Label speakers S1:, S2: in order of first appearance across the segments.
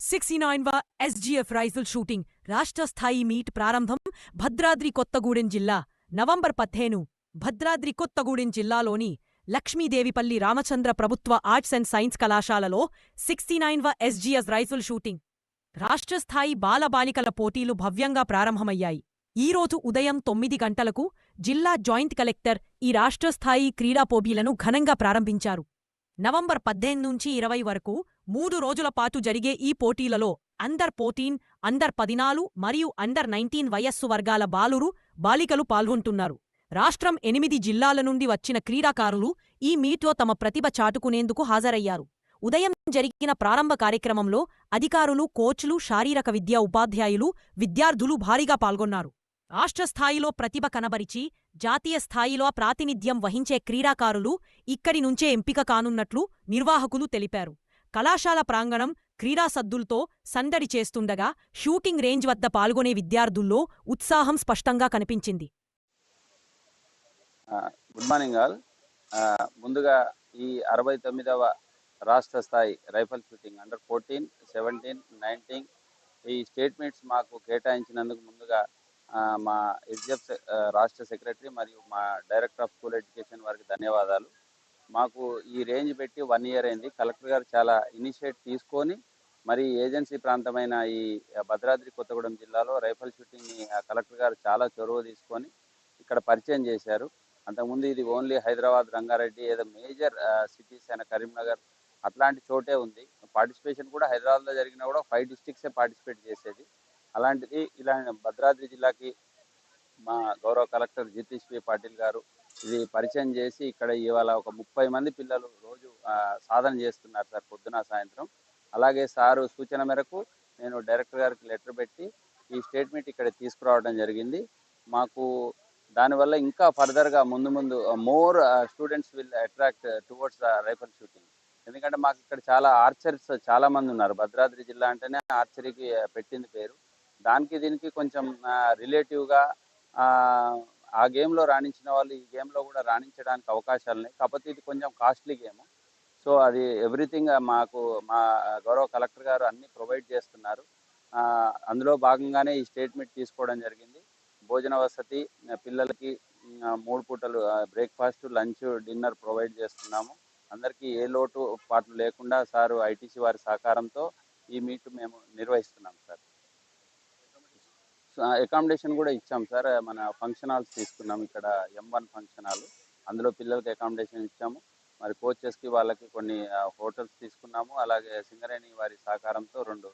S1: Sixty ninth SGF rifle shooting రాష్ట్ర స్థాయి meet ప్రారంభం భద్రాద్రి కొత్తగూడెం జిల్లా. నవంబర్ పదిహేను భద్రాద్రి కొత్తగూడెం జిల్లాలోని లక్ష్మీదేవిపల్లి రామచంద్ర ప్రభుత్వ ఆర్ట్స్ అండ్ సైన్స్ కళాశాలలో sixty ninth SGS rifle shooting. రాష్ట్ర స్థాయి బాలబాలికల పోటీలు భవ్యంగా ప్రారంభమయ్యాయి. ఈరోజు ఉదయం తొమ్మిది గంటలకు జిల్లా జాయింట్ కలెక్టర్ ఈ రాష్ట్రస్థాయి క్రీడా పోటీలను ఘనంగా ప్రారంభించారు. నవంబర్ పద్దెనిమిది నుంచి ఇరవై వరకు మూడు రోజుల పాటు జరిగే ఈ పోటీలలో అండర్ పోటీన్ అండర్ పదినాలు మరియు అండర్ నైన్టీన్ వయస్సు వర్గాల బాలురు బాలికలు పాల్గొంటున్నారు. రాష్ట్రం ఎనిమిది జిల్లాల నుండి వచ్చిన క్రీడాకారులు ఈ మీట్లో తమ ప్రతిభ చాటుకునేందుకు హాజరయ్యారు. ఉదయం జరిగిన ప్రారంభ కార్యక్రమంలో అధికారులు కోచ్లు శారీరక విద్యా ఉపాధ్యాయులు విద్యార్థులు భారీగా పాల్గొన్నారు. రాష్ట్ర స్థాయిలో ప్రతిభ కనబరిచి జాతీయ స్థాయిలో ప్రాతినిధ్యం వహించే క్రీడాకారులు ఇక్కడి నుంచే ఎంపిక కానున్నట్లు నిర్వాహకులు తెలిపారు. కళాశాల ప్రాంగణం క్రీడా సద్దులతో సందడి చేస్తుండగా షూటింగ్ రేంజ్ వద్ద పాల్గొనే విద్యార్థుల్లో ఉత్సాహం స్పష్టంగా కనిపించింది.
S2: Good morning all. ముందుగా ఈ అరవై తొమ్మిదవ రాష్ట్ర స్థాయి rifle shooting under fourteen seventeen nineteen ఈ స్టేట్మెంట్స్ మాకు కేటాయించినందుకు ముందుగా మా ఎస్జిఎఫ్ రాష్ట్ర సెక్రటరీ మరియు మా డైరెక్టర్ ఆఫ్ స్కూల్ ఎడ్యుకేషన్ వారికి ధన్యవాదాలు. మాకు ఈ రేంజ్ పెట్టి వన్ ఇయర్ అయింది. కలెక్టర్ గారు చాలా ఇనిషియేట్ తీసుకొని మరి ఏజెన్సీ ప్రాంతమైన ఈ భద్రాద్రి కొత్తగూడెం జిల్లాలో రైఫల్ షూటింగ్ని ఆ కలెక్టర్ గారు చాలా చొరవ తీసుకొని ఇక్కడ పరిచయం చేశారు. అంతకుముందు ఇది ఓన్లీ హైదరాబాద్ రంగారెడ్డి ఏదో మేజర్ సిటీస్ అయిన కరీంనగర్ అట్లాంటి చోటే ఉంది. పార్టిసిపేషన్ కూడా హైదరాబాద్లో జరిగినా కూడా ఫైవ్ డిస్టిక్సే పార్టిసిపేట్ చేసేది. అలాంటిది ఇలా భద్రాద్రి జిల్లాకి మా గౌరవ కలెక్టర్ జితేష్ పాటిల్ గారు ఇది పరిచయం చేసి ఇక్కడ ఇవాళ ఒక ముప్పై మంది పిల్లలు రోజు సాధన చేస్తున్నారు సార్ పొద్దున సాయంత్రం. అలాగే సారు సూచన మేరకు నేను డైరెక్టర్ గారికి లెటర్ పెట్టి ఈ స్టేట్మెంట్ ఇక్కడ తీసుకురావడం జరిగింది. మాకు దానివల్ల ఇంకా ఫర్దర్గా ముందు ముందు more students will attract towards the rifle shooting. ఎందుకంటే మాకు ఇక్కడ చాలా ఆర్చర్స్ చాలా మంది ఉన్నారు. భద్రాద్రి జిల్లా అంటేనే ఆర్చరీకి పెట్టింది పేరు. దానికి దీనికి కొంచెం రిలేటివ్గా ఆ గేమ్లో రాణించిన వాళ్ళు ఈ గేమ్లో కూడా రాణించడానికి అవకాశాలు ఉన్నాయి. కాకపోతే ఇది కొంచెం కాస్ట్లీ గేమ్. సో అది ఎవ్రీథింగ్ మాకు మా గౌరవ కలెక్టర్ గారు అన్ని ప్రొవైడ్ చేస్తున్నారు. అందులో భాగంగానే ఈ స్టేట్మెంట్ తీసుకోవడం జరిగింది. భోజన వసతి పిల్లలకి మూడు పూటలు బ్రేక్ఫాస్ట్ లంచ్ డిన్నర్ ప్రొవైడ్ చేస్తున్నాము. అందరికీ ఏ లోటు పాటు లేకుండా సారు ఐటీసీ వారి సహకారంతో ఈ మీట్ మేము నిర్వహిస్తున్నాం సార్. అకామిడేషన్ కూడా ఇచ్చాం సార్. మన ఫంక్షన్ హాల్స్ తీసుకున్నాం ఇక్కడ ఎం వన్ ఫంక్షన్ హాల్ అందులో పిల్లలకి అకామిడేషన్ ఇచ్చాము. మరి కోచెస్కి వాళ్ళకి కొన్ని హోటల్స్ తీసుకున్నాము. అలాగే సింగరేణి వారి సహకారంతో రెండు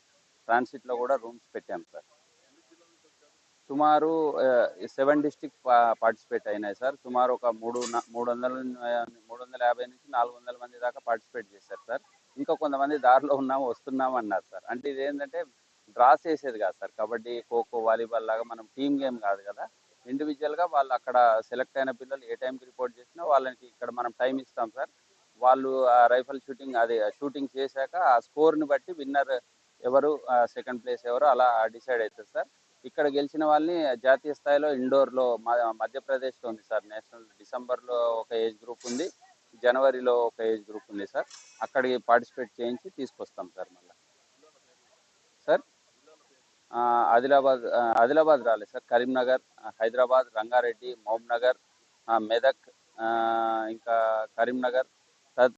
S2: ట్రాన్సిట్లో కూడా రూమ్స్ పెట్టాం సార్. సుమారు సెవెన్ డిస్టిక్ పార్టిసిపేట్ అయినాయి సార్. సుమారు ఒక మూడు మూడు వందల మూడు వందల యాభై నుంచి నాలుగు వందల మంది దాకా పార్టిసిపేట్ చేశారు సార్. ఇంకా కొంతమంది దారిలో ఉన్నాము వస్తున్నాము అన్నారు సార్. అంటే ఇదేంటంటే డ్రాస్ చేసేది కాదు సార్. కబడ్డీ ఖోఖో వాలీబాల్ లాగా మనం టీమ్ గేమ్ కాదు కదా. ఇండివిజువల్గా వాళ్ళు అక్కడ సెలెక్ట్ అయిన పిల్లలు ఏ టైంకి రిపోర్ట్ చేసినా వాళ్ళకి ఇక్కడ మనం టైం ఇస్తాం సార్. వాళ్ళు ఆ రైఫల్ షూటింగ్ అది షూటింగ్ చేశాక ఆ స్కోర్ని బట్టి విన్నర్ ఎవరు సెకండ్ ప్లేస్ ఎవరు అలా డిసైడ్ అవుతుంది సార్. ఇక్కడ గెలిచిన వాళ్ళని జాతీయ స్థాయిలో ఇండోర్లో మధ్యప్రదేశ్లో ఉంది సార్. నేషనల్ డిసెంబర్లో ఒక ఏజ్ గ్రూప్ ఉంది. జనవరిలో ఒక ఏజ్ గ్రూప్ ఉంది సార్. అక్కడికి పార్టిసిపేట్ చేయించి తీసుకొస్తాం సార్ మళ్ళీ. ఆదిలాబాద్ ఆదిలాబాద్ రాలేదు సార్. కరీంనగర్ హైదరాబాద్ రంగారెడ్డి మహబూబ్నగర్ మెదక్ ఇంకా కరీంనగర్